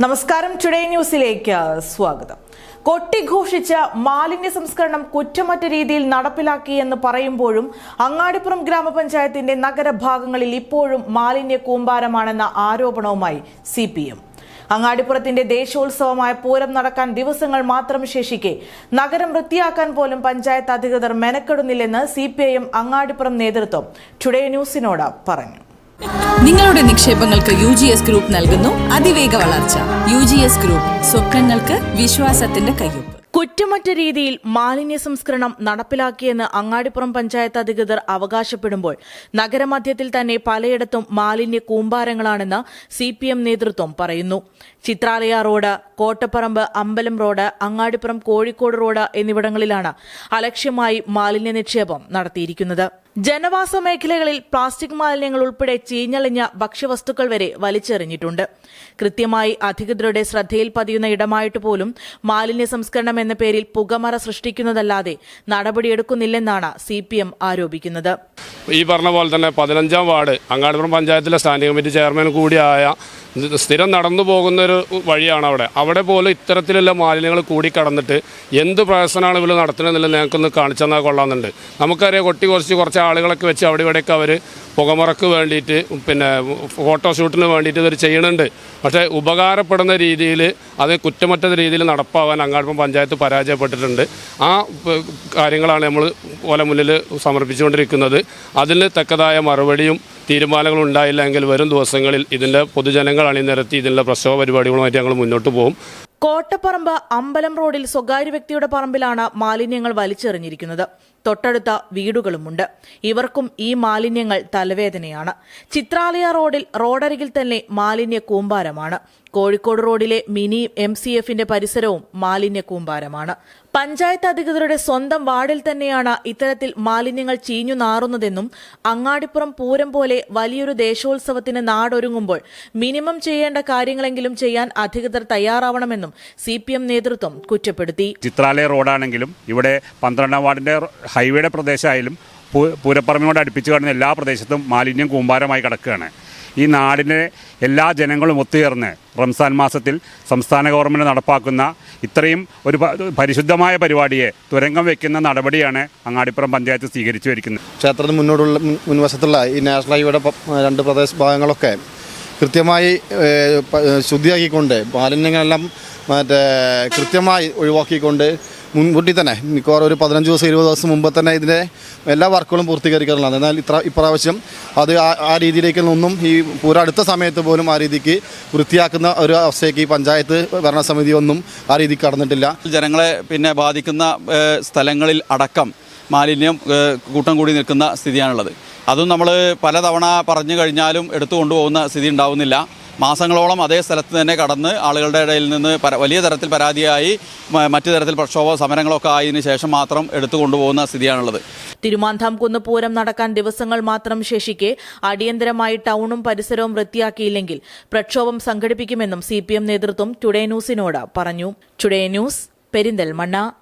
നമസ്കാരം. ടുഡേ ന്യൂസിലേക്ക് സ്വാഗതം. കൊട്ടിഘോഷിച്ച മാലിന്യ സംസ്കരണം കുറ്റമറ്റ രീതിയിൽ നടപ്പിലാക്കി എന്ന് പറയുമ്പോഴും അങ്ങാടിപ്പുറം ഗ്രാമപഞ്ചായത്തിന്റെ നഗരഭാഗങ്ങളിൽ ഇപ്പോഴും മാലിന്യ കൂമ്പാരമാണെന്ന ആരോപണവുമായി സി പി എം. അങ്ങാടിപ്പുറത്തിന്റെ ദേശോത്സവമായ പൂരം നടക്കാൻ ദിവസങ്ങൾ മാത്രം ശേഷിക്കെ നഗരം വൃത്തിയാക്കാൻ പോലും പഞ്ചായത്ത് അധികൃതർ മെനക്കെടുന്നില്ലെന്ന് സി അങ്ങാടിപ്പുറം നേതൃത്വം ടുഡേ ന്യൂസിനോട് പറഞ്ഞു. നിങ്ങളുടെ നിക്ഷേപങ്ങൾക്ക് യു ജി എസ് ഗ്രൂപ്പ് നൽകുന്നു അതിവേഗ വളർച്ച. യു ജി എസ് ഗ്രൂപ്പ് സ്വപ്നങ്ങൾക്ക് വിശ്വാസത്തിന്റെ കയ്യൊപ്പ്. കുറ്റമറ്റ രീതിയിൽ മാലിന്യ സംസ്കരണം നടപ്പിലാക്കിയെന്ന് അങ്ങാടിപ്പുറം പഞ്ചായത്ത് അധികൃതർ അവകാശപ്പെടുമ്പോൾ നഗരമധ്യത്തിൽ തന്നെ പലയിടത്തും മാലിന്യ കൂമ്പാരങ്ങളാണെന്ന് സി പി എം നേതൃത്വം പറയുന്നു. ചിത്രാലയ റോഡ് കോട്ടപ്പറമ്പ് അമ്പലം റോഡ് അങ്ങാടിപ്പുറം കോഴിക്കോട് റോഡ് എന്നിവിടങ്ങളിലാണ് അലക്ഷ്യമായി മാലിന്യ നിക്ഷേപം നടത്തിയിരിക്കുന്നത്. ജനവാസ മേഖലകളിൽ പ്ലാസ്റ്റിക് മാലിന്യങ്ങൾ ഉൾപ്പെടെ ചീഞ്ഞളിഞ്ഞ ഭക്ഷ്യവസ്തുക്കൾ വരെ വലിച്ചെറിഞ്ഞിട്ടുണ്ട്. കൃത്യമായി അധികൃതരുടെ ശ്രദ്ധയിൽ പതിയുന്ന ഇടമായിട്ട് പോലും മാലിന്യ സംസ്കരണം എന്ന പേരിൽ പുകമറ സൃഷ്ടിക്കുന്നതല്ലാതെ നടപടിയെടുക്കുന്നില്ലെന്നാണ് സി പി എം ആരോപിക്കുന്നത്. ഈ പറഞ്ഞ പോലെ തന്നെ പതിനഞ്ചാം വാർഡ് അങ്ങാടിപ്പുറം പഞ്ചായത്തിലെ സ്റ്റാൻഡിംഗ് കമ്മിറ്റി ചെയർമാൻ കൂടിയായ സ്ഥിരം നടന്നു പോകുന്നൊരു വഴിയാണ് അവിടെ. അവിടെ പോലും ഇത്തരത്തിലുള്ള മാലിന്യങ്ങൾ കൂടി കടന്നിട്ട് എന്ത് പ്രവർത്തനമാണ് ഇവർ നടത്തുന്നതെന്നുള്ളത് ഞങ്ങൾക്കൊന്ന് കാണിച്ചു തന്നാൽ കൊള്ളാമെന്നുണ്ട്. നമുക്കറിയാം കൊട്ടി കുറച്ച് കുറച്ച് ആളുകളൊക്കെ വെച്ച് അവിടെ ഇവിടെയൊക്കെ അവർ പുകമുറക്ക് വേണ്ടിയിട്ട് പിന്നെ ഫോട്ടോഷൂട്ടിന് വേണ്ടിയിട്ട് ഇവർ ചെയ്യുന്നുണ്ട് പക്ഷേ ഉപകാരപ്പെടുന്ന രീതിയിൽ അത് കുറ്റമറ്റ രീതിയിൽ നടപ്പാവാൻ അങ്ങാടിപ്പം പഞ്ചായത്ത് പരാജയപ്പെട്ടിട്ടുണ്ട്. ആ കാര്യങ്ങളാണ് നമ്മൾ ഓല മുന്നിൽ സമർപ്പിച്ചുകൊണ്ടിരിക്കുന്നത്. അതിന് തക്കതായ മറുപടിയും തീരുമാനങ്ങളും ഉണ്ടായില്ല എങ്കിൽ വരും ദിവസങ്ങളിൽ ഇതിന്റെ പൊതുജനങ്ങൾ അണിനിരത്തി ഇതിന്റെ പ്രസവ പരിപാടികളുമായിട്ട് ഞങ്ങൾ മുന്നോട്ട് പോകും. കോട്ടപ്പറമ്പ് അമ്പലം റോഡിൽ സ്വകാര്യ വ്യക്തിയുടെ പറമ്പിലാണ് മാലിന്യങ്ങൾ വലിച്ചെറിഞ്ഞിരിക്കുന്നത്. തൊട്ടടുത്ത വീടുകളുമുണ്ട്. ഇവർക്കും ഈ മാലിന്യങ്ങൾ തലവേദനയാണ്. ചിത്രാലയ റോഡിൽ റോഡരികിൽ തന്നെ മാലിന്യ കൂമ്പാരമാണ്. കോഴിക്കോട് റോഡിലെ മിനി എം പരിസരവും മാലിന്യ കൂമ്പാരമാണ്. പഞ്ചായത്ത് അധികൃതരുടെ സ്വന്തം വാർഡിൽ തന്നെയാണ് ഇത്തരത്തിൽ മാലിന്യങ്ങൾ ചീഞ്ഞു നാറുന്നതെന്നും അങ്ങാടിപ്പുറം പൂരം പോലെ വലിയൊരു ദേശോത്സവത്തിന് നാടൊരുങ്ങുമ്പോൾ മിനിമം ചെയ്യേണ്ട കാര്യങ്ങളെങ്കിലും ചെയ്യാൻ അധികൃതർ തയ്യാറാവണമെന്നും സി നേതൃത്വം കുറ്റപ്പെടുത്തി. ചിത്രാലയ റോഡാണെങ്കിലും ഇവിടെ പന്ത്രണ്ടാം വാർഡിന്റെ ഹൈവേയുടെ പ്രദേശമായാലും പൂരപ്പറമ്പിനോട് അടുപ്പിച്ച് കാണുന്ന എല്ലാ പ്രദേശത്തും മാലിന്യം കൂമ്പാരമായി കിടക്കുകയാണ്. ഈ നാടിന്റെ എല്ലാ ജനങ്ങളും ഒത്തുചേർന്ന് റംസാൻ മാസത്തിൽ സംസ്ഥാന ഗവൺമെന്റ് നടപ്പാക്കുന്ന ഇത്രയും ഒരു പരിശുദ്ധമായ പരിപാടിയെ തുരങ്കം വയ്ക്കുന്ന നടപടിയാണ് അങ്ങാടിപ്പുറം പഞ്ചായത്ത് സ്വീകരിച്ചു വരിക്കുന്നത്. ക്ഷേത്രത്തിന് മുന്നോട്ടുള്ള മുൻവശത്തുള്ള ഈ നാഷണൽ ഹൈവേയുടെ രണ്ട് പ്രദേശ ഭാഗങ്ങളൊക്കെ കൃത്യമായി ശുദ്ധിയാക്കിക്കൊണ്ട് മാലിന്യങ്ങളെല്ലാം മറ്റേ കൃത്യമായി ഒഴിവാക്കിക്കൊണ്ട് മുൻകൂട്ടി തന്നെ. മിക്കവാറും ഒരു പതിനഞ്ച് ദിവസം ഇരുപത് ദിവസം മുമ്പ് തന്നെ ഇതിന്റെ എല്ലാ വർക്കുകളും പൂർത്തീകരിക്കാറുള്ളതാണ്. എന്നാൽ ഇത്ര ഇപ്രാവശ്യം അത് ആ രീതിയിലേക്ക് രീതിയിലേക്കൊന്നും ഈ പൂര അടുത്ത സമയത്ത് പോലും ആ രീതിക്ക് വൃത്തിയാക്കുന്ന ഒരു അവസ്ഥയ്ക്ക് ഈ പഞ്ചായത്ത് ഭരണസമിതി ഒന്നും ആ രീതിക്ക് കടന്നിട്ടില്ല. ജനങ്ങളെ പിന്നെ ബാധിക്കുന്ന സ്ഥലങ്ങളിൽ അടക്കം മാലിന്യം കൂട്ടം കൂടി നിൽക്കുന്ന സ്ഥിതിയാണുള്ളത്. അതും നമ്മൾ പലതവണ പറഞ്ഞു കഴിഞ്ഞാലും എടുത്തു കൊണ്ടുപോകുന്ന സ്ഥിതി ഉണ്ടാവുന്നില്ല. മാസങ്ങളോളം അതേ സ്ഥലത്ത് തന്നെ കടന്ന് ആളുകളുടെ ഇടയിൽ നിന്ന് വലിയ തരത്തിൽ പരാതിയായി മറ്റു തരത്തിൽ പ്രക്ഷോഭ സമരങ്ങളൊക്കെ ആയതിനു ശേഷം മാത്രം എടുത്തു കൊണ്ടുപോകുന്ന സ്ഥിതിയാണുള്ളത്. തിരുമാന്താംകുന്ന് പൂരം നടക്കാൻ ദിവസങ്ങൾ മാത്രം ശേഷിക്കെ അടിയന്തരമായി ടൗണും പരിസരവും വൃത്തിയാക്കിയില്ലെങ്കിൽ പ്രക്ഷോഭം സംഘടിപ്പിക്കുമെന്നും സി നേതൃത്വം ടുഡേ ന്യൂസിനോട് പറഞ്ഞു. Today news Perinthalmanna.